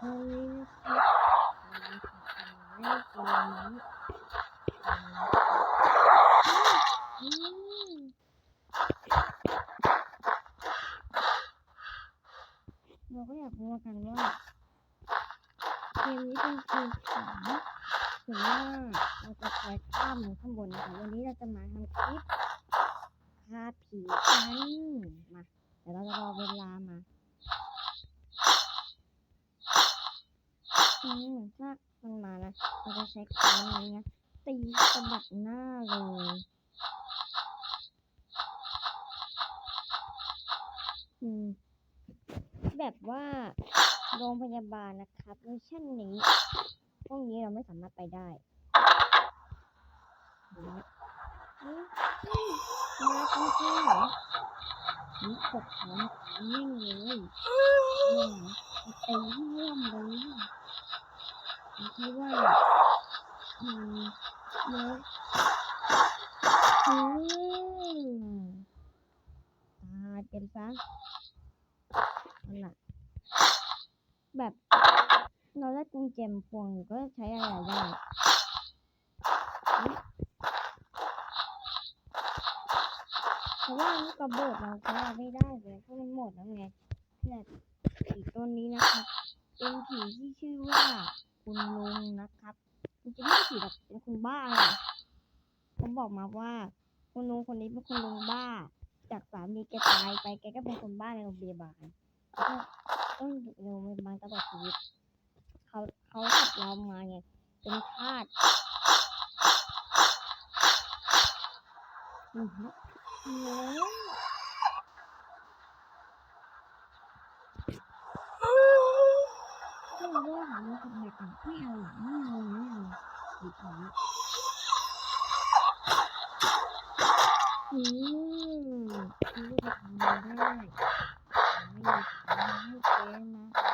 เราก็อยากรู้กันว่าเกมนี้เป็นเกมผีถึงว่าเราจะคอยข้ามมันข้างบนนะคะวันนี้เราจะมาทำคลิปฆ่าผีกันมาเดี๋ยวเราจะรอเวลามา อืมถ้ามันมานะเราจะใช้ค้อนนี้นะตีสะบัดหน้าเลยอืมแบบว่าโรงพยาบาลนะครับมิชชั่นนี้พวกนี้เราไม่สามารถไปได้มาจริงๆเหรอนี่กดขามานิ่งเลยเนี่ยนะมันตีให้ร่วมเลย คิดว่ามันเยอะอืมตาเป็นซะนั่นแหละแบบเราได้กุญแจมพวงก็ใช้อะไรได้เพราะว่าลูกกระโบดเราใช้อะไรไม่ได้เลยเพราะมันหมดแล้วไงเนี่ยผีตัวนี้นะครับเป็นผีที่ชื่อว่า คุณลุงนะครับจริงๆไม่ใช่ผีหรอกเป็นคุณบ้าเลยเขาบอกมาว่า คุณลุงคนนี้เป็นคุณลุงบ้า จากสามีแกตายไปแกก็เป็นคนบ้าในโรงพยาบาลแล้วก็ต้องอยู่ในโรงพยาบาลตลอดชีวิตเขาเขาจับเรามาไงเป็นทาสอือฮึโอ้ยไม่ เอาด้วยหาเงินกับเด็กอ่ไม่เอาไม่เอาไม่เอาหยุดหาอืมคือว่าจะทำอะได้ไม่มีทางให้แกมาเอา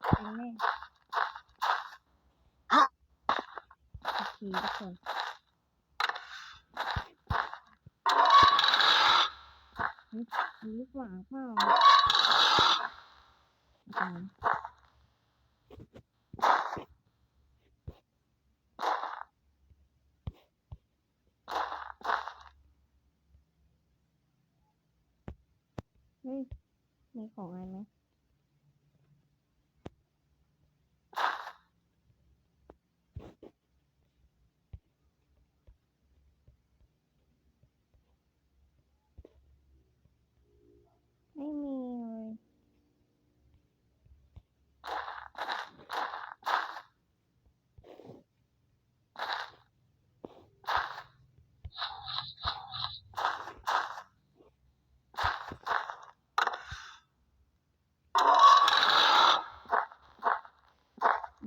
เป็นแน่โอเคทุกคนมีมีลูกหวางเปล่า อืมเฮ้ยมีของอะไรไหมมีเลย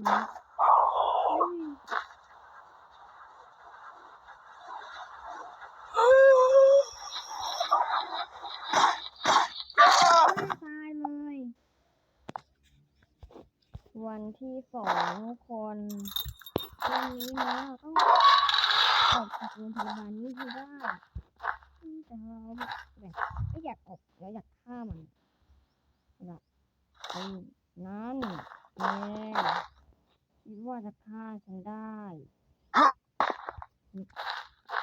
นะเฮ้ยไม่ตายเลย วัน ที่สองทุกคนวันนี้นะเราต้องออกจากโรงพยาบาลนี้ให้ได้อืมแต่เราแบบไม่อยากออกเราอยากฆ่ามันแบบไอ้นั่นแน่คิดว่าจะฆ่าฉันได้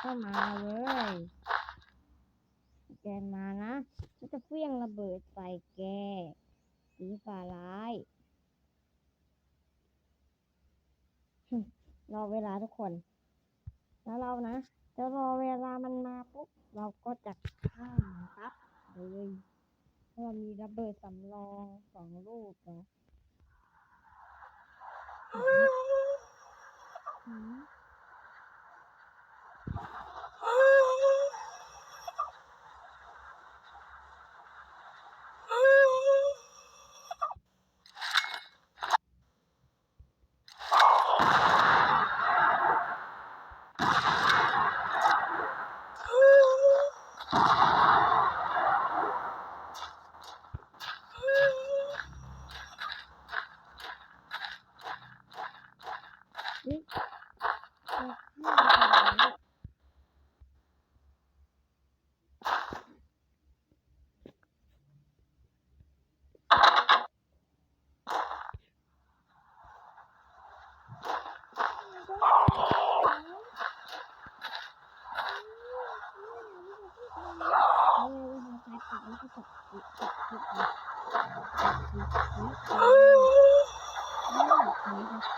ก็มาเลยแกมานะฉันจะเฟี้ยงระเบิดใส่แกสีฟ้าร้าย รอเวลาทุกคน แล้วเรานะ จะรอเวลามันมาปุ๊บ เราก็จะข้ามมันปั๊บเลยเพราะเรามีระเบิดสำรองสองลูกนะ Oh, my God.